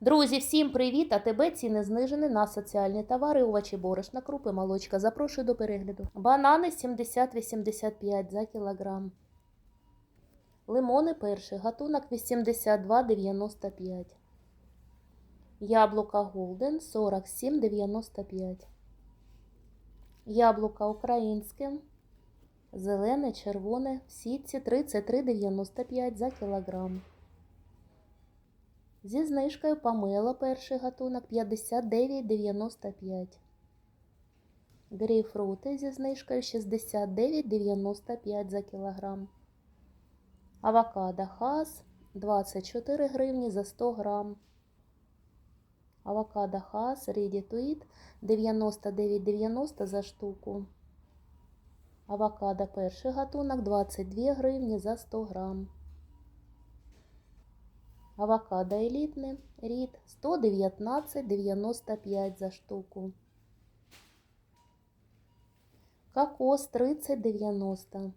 Друзі, всім привіт! А тебе ціни знижені на соціальні товари, овочі, борошна, крупи, молочка. Запрошую до перегляду. Банани 70-85 за кілограм. Лимони перший, гатунок 82,95. Яблука Голден 47,95. Яблука українське. Зелене, червоне в сітці 33,95 за кілограм. Зі знижкою помело перший гатунок 59,95. Грейпфрути зі знижкою 69,95 за кілограм. Авокадо хас 24 гривні за 100 грам. Авокадо хас ready to eat 99,90 за штуку. Авокадо перший гатунок 22 гривні за 100 грам. Авокадо елітне рід 119,95 за штуку. Кокос 30,90.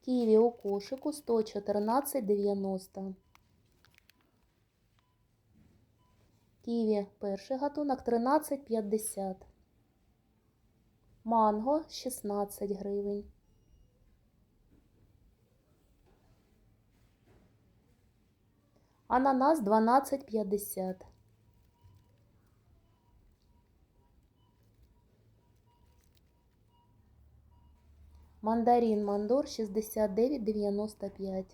Ківі у кошику 114,90. Ківі перший гатунок 13,50. Манго 16 гривень. Ананас 12,50. Мандарин Мандор 69,95.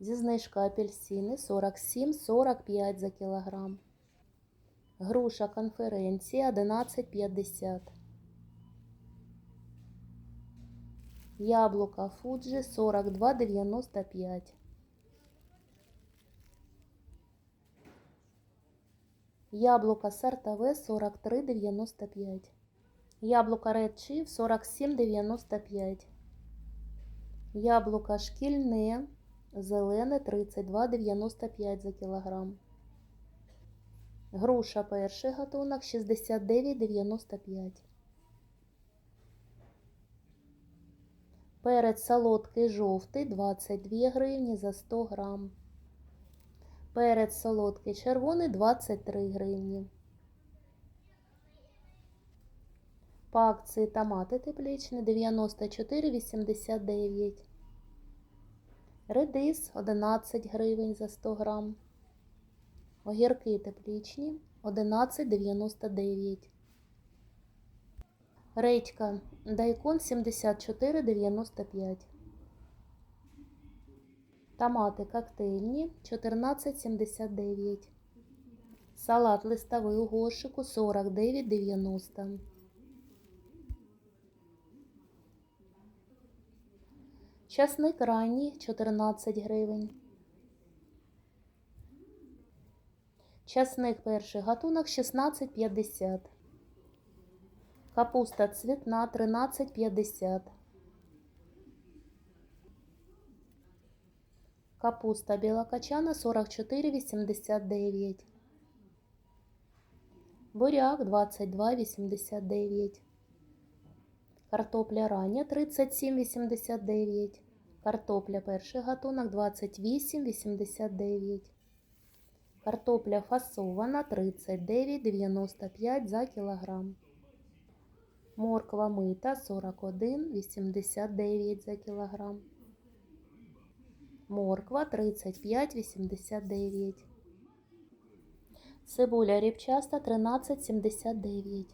Зі знижкою апельсини 47,45 за кілограм. Груша конференція 11,50. Яблука Фуджи 42,95. Яблука сортове 43,95. Яблука Red Chief 47,95. Яблука шкільне, зелене 32,95 за кілограм. Груша перший гатунок 69,95. Перець солодкий жовтий 22 гривні за 100 грам. Перець солодкий червоний 23 гривні. По акції томати тепличні 94,89. Редис 11 гривень за 100 грам. Огірки теплічні 11,99. Редька дайкон 74,95. Томати коктейльні 14,79. Салат листовий у горшику 49,90. Часник ранній 14 гривень. Часник перший гатунок 16,50. Капуста цвітна 13,50. Капуста білокачана 44,89. Буряк 22,89. Картопля рання 37,89. Картопля перший гатунок 28,89. Картопля фасована 39,95 за кілограм. Морква мита 41,89 за кілограм. Морква 35,89. Цибуля ріпчаста 13,79.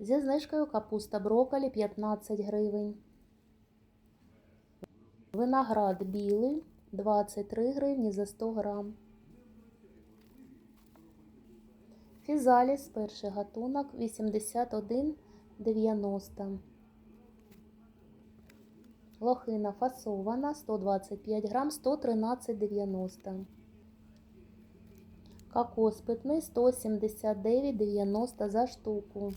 Зі знижкою капуста брокколі 15 гривень. Виноград білий 23 гривні за 100 грам. Фізаліс перший гатунок 81,90. Лохина фасована 125 грам 113,90. Кокос питний 179,90 за штуку.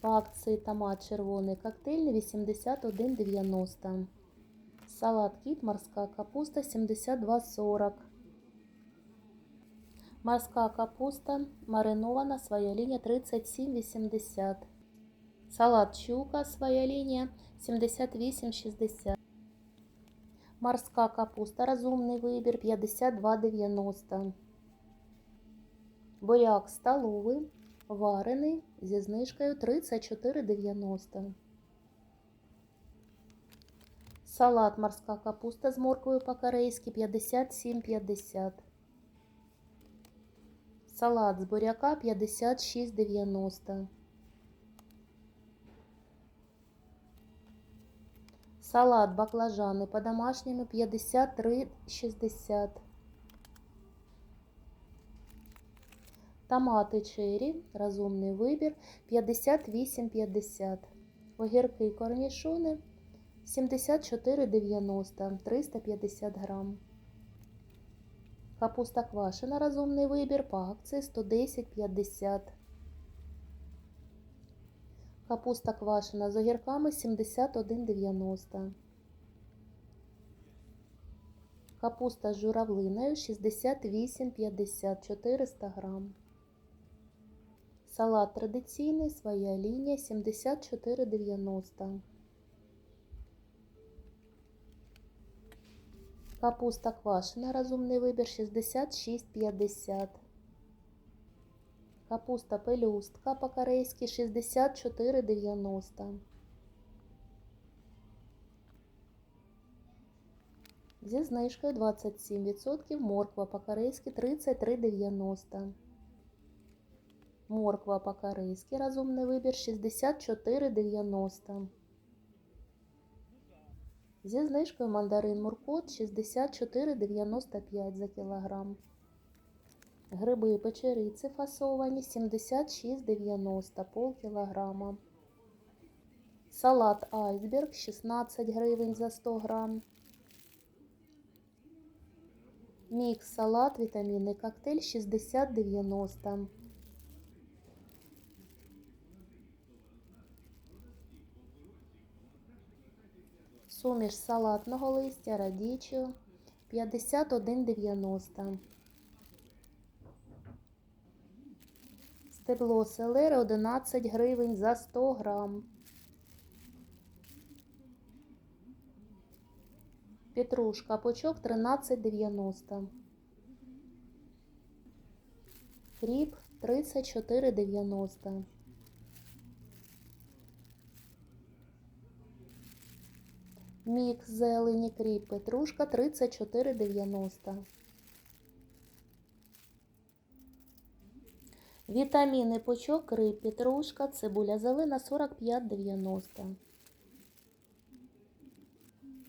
По акції томат червоний коктейльний 81,90. Салат кіт, морська капуста 72,40. Морська капуста маринована, своя лінія 37,80. Салат щука, своя лінія 78,60. Морська капуста, розумний вибір 52,90. Буряк столовий, варений зі знижкою 34,90. Салат морська капуста з морквою по-корейськи 57,50. Салат з буряка 56,90. Салат баклажани по-домашньому 53,60. Томати черрі, розумний вибір 58,50. Огірки корнішони 74,90 350 грам. Капуста квашена, розумний вибір по акції 110,50. Капуста квашена з огірками 71,90. Капуста з журавлиною 68,50 400 грам. Салат традиційний, своя лінія 74,90. Капуста квашена, розумний вибір 66,50. Капуста пелюстка по-корейськи 64,90. Зі знижкою 27% морква по-корейськи 33,90. Морква по-корейськи розумний вибір 64,90. Зі знижкою мандарин Муркот 64,95 за кілограм. Гриби печериці фасовані 76,90 пол кілограма. Салат айсберг 16 гривень за 100 грам. Мікс салат вітамінний коктейль 60,90. Суміш салатного листя радічо 51,90. Стебло селери 11 гривень за 100 грам. Петрушка пучок 13,90. Кріп 34,90. Мікс зелені кріп петрушка 34,90. Вітаміни пучок, кріп, петрушка, цибуля зелена 45,90.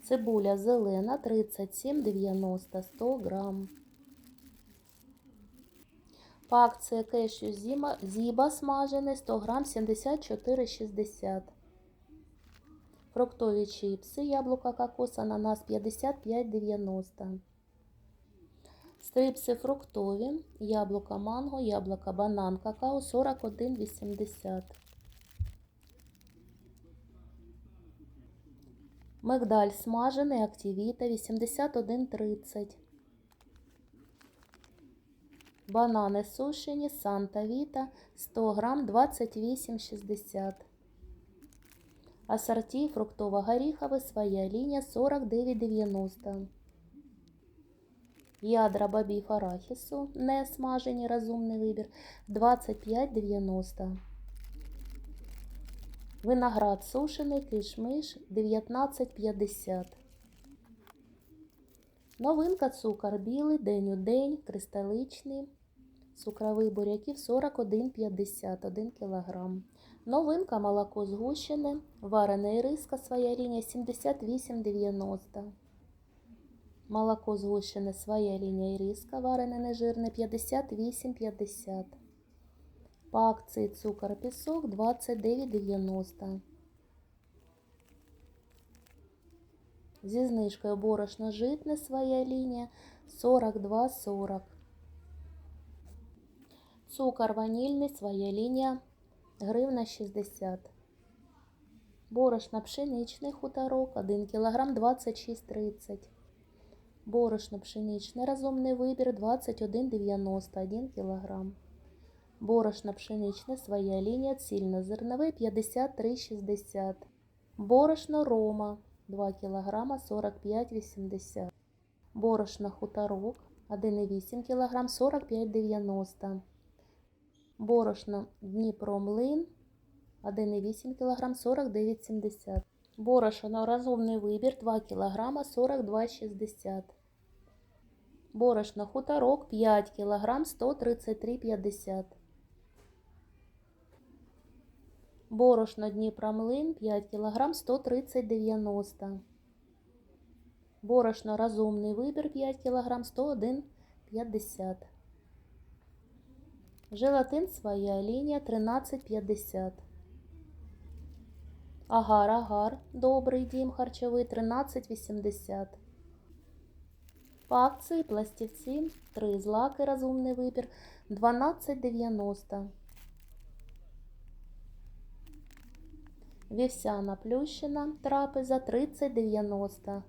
Цибуля зелена 37,90 100 грам. По акції кешю зіма, зіба смажений 100 грам 74,60. Фруктові чипси, яблука, кокос, ананас 55,90. Стрипси фруктові, яблука манго, яблука банан, какао 41,80. Мигдаль смажений, активіта 81,30. Банани сушені, Санта Віта 100 грам 28,60. Ассорті фруктово-горіхове, своя лінія 49,90. Ядра бобів арахісу, не смажені, розумний вибір 25,90. Виноград сушений, кишмиш 19,50. Новинка цукор білий, день у день, кристаличний. Цукровий буряків 41,50 1 кг. Новинка молоко згущене, варена іриска, своя лінія 78,90. Молоко згущене, своя лінія іриска, варене нежирне 58,50. По акції цукор пісок 29,90. Зі знижкою борошно житне своя лінія 42,40. Цукор ванільний своя лінія гривна 60. Борошно пшеничний хуторок 1 кг 26,30. Борошно пшеничне розумний вибір 21,90 1 кг. Борошно пшеничне своя лінія цільнозернове 53,60. Борошно рома 2 кг 45,80. Борошно хуторок 1,8 кг 45,90. Борошно Дніпромлин 1,8 кг 49,70. Борошно розумний вибір 2 кг 42,60. Борошно хуторок 5 кг 133,50. Борошно Дніпромлин 5 кг 130,90. Борошно розумний вибір 5 кг 101,50. Желатин своя лінія 13,50. Агар, агар, добрий дім харчовий 13,80. По акції пластівці 3 злаки розумний вибір 12,90. Вівсяна плющина трапеза 30,90.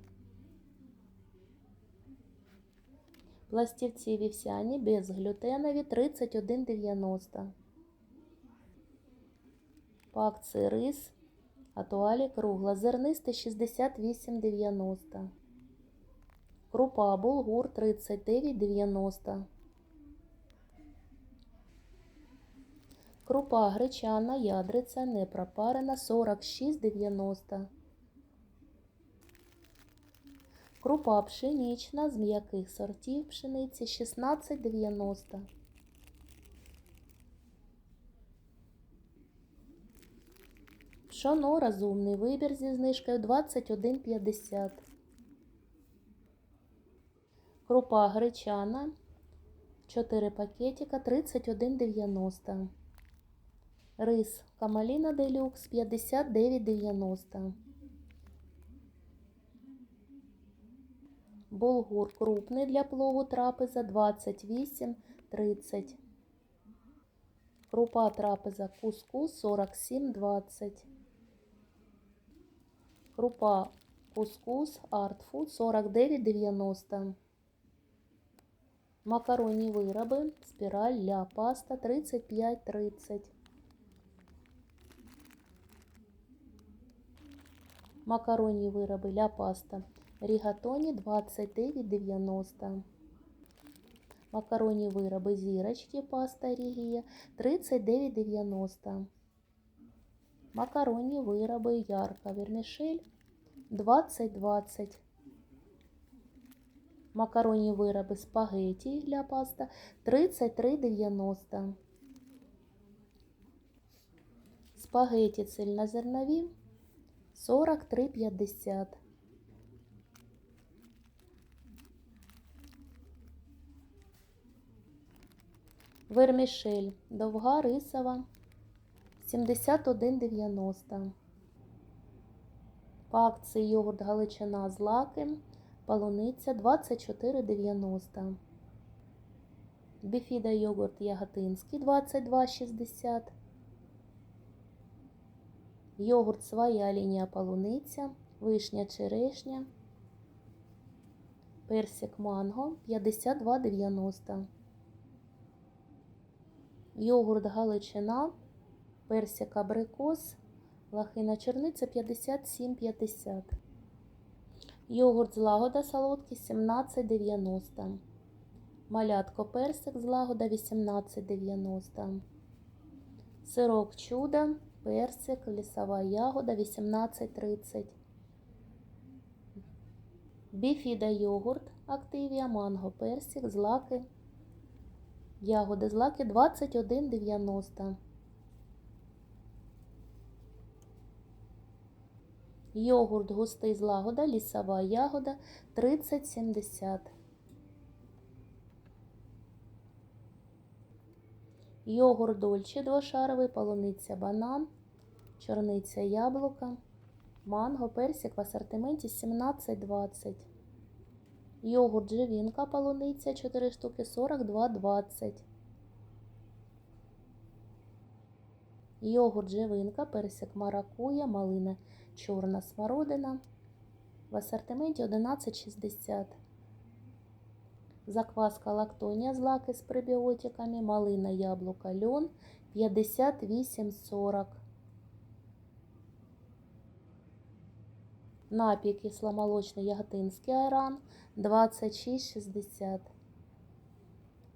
Пластівці вівсяні безглютенові 31,90. По рис, атуалі кругла, зернистий 68,90. Крупа булгур 39,90. Крупа гречана, ядриця, не пропарена 46,90. Крупа пшенична з м'яких сортів пшениці 16,90. Пшоно розумний вибір зі знижкою 21,50. Крупа гречана 4 пакетика 31,90. Рис Камаліна Делюкс 59,90. Булгур крупний для плову трапеза 28,30. Крупа трапеза кускус 47,20. Крупа кускус артфуд 49,90. Макаронні вироби, спіраль ля паста 35,30. Макаронні вироби ля паста рігатоні 29,90. Макаронні вироби зірочки паста рігія 39,90. Макаронні вироби ярка вермішель 20,20. Макаронні вироби спагеті для паста 33,90. Спагеті цільнозернові 43,50. Вермішель довга рисова 71,90. По акції йогурт Галичина з лаки полуниця 24,90. Біфіда йогурт Яготинський 22,60. Йогурт своя лінія полуниця, вишня черешня, персик манго 52,90. Йогурт Галичина, персик абрикос, лахина черниця 57,50. Йогурт злагода солодкий 17,90. Малятко персик злагода 18,90. Сирок чудо, персик, лісова ягода 18,30. Біфіда йогурт, активія, манго, персик, злаки. Ягоди злаки 21,90. Йогурт густий злагода, лісова ягода 30,70. Йогурт дольче двошаровий, полуниця банан, чорниця яблука, манго, персик в асортименті 17,20. Йогурт живінка полуниця 4 штуки 42,20. Йогурт живинка, персик маракуя, малина, чорна смородина. В асортименті 11,60. Закваска лактонія злаки з пребіотиками, малина, яблука, льон 58,40. Напій кисломолочний яготинський айран 26,60.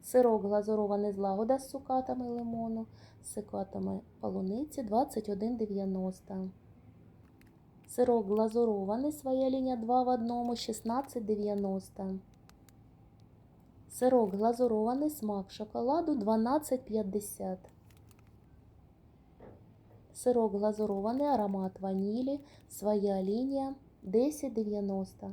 Сирок глазурований злагода з цукатами лимону, з цукатами полуниці 21,90. Сирок глазурований своя лінія 2 в одному 16,90. Сирок глазурований смак шоколаду 12,50. Сирок глазурований аромат ванілі, своя лінія 10,90.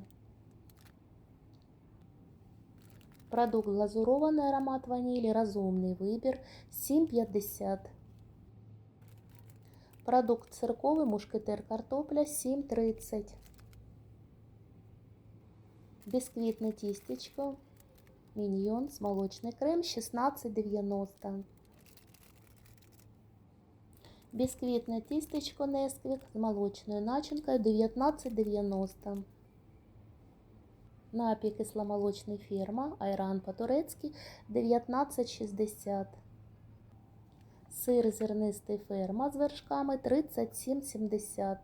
Продукт глазурований аромат ванілі, розумний вибір 7,50. Продукт цирковий мушкетер картопля 7,30. Бісквітне тістечко Міньйон з молочний крем 16,90. Бісквітне тістечко Несквік з молочною начинкою 19,90. Напій кисломолочний фірма Айран по-турецьки 19,60. Сир зернистий ферма з вершками 37,70.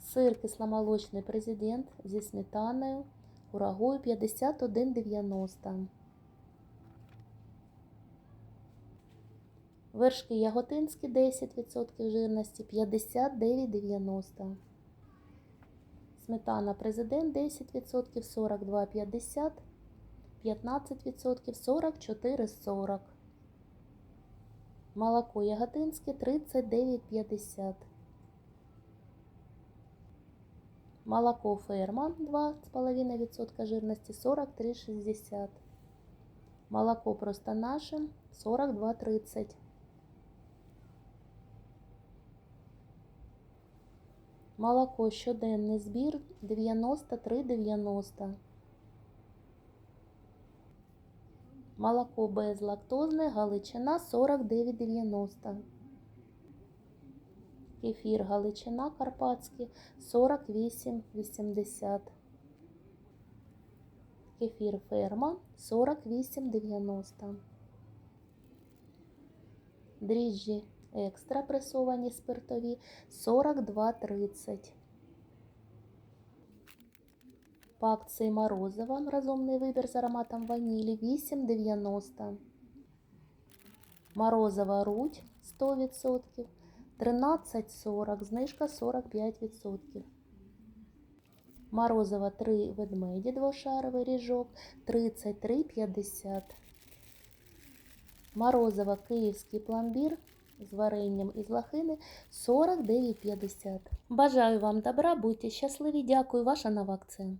Сир кисломолочний президент зі сметаною курагою 51,90. Вершки яготинські 10% жирності 59,90. Сметана президент 10% 42,50. 15% 44,40. Молоко яготинське 39,50. Молоко ферма 2,5% жирності 43,60. Молоко просто наше 42,30. Молоко щоденний збір 93,90. Молоко безлактозне Галичина 49,90. Кефір Галичина Карпатський 48,80. Кефір ферма 48,90. Дріжджі екстра пресовані спиртові 42,30. По акції Морозова розумний вибір з ароматом ванілі 8,90. Морозова рудь 100%. 13,40, знижка 45%. Морозова 3 ведмеді, двошаровий ріжок 33,50. Морозова київський пломбір з варенням із лахини 49,50. Бажаю вам добра, будьте щасливі, дякую, ваша нова акція.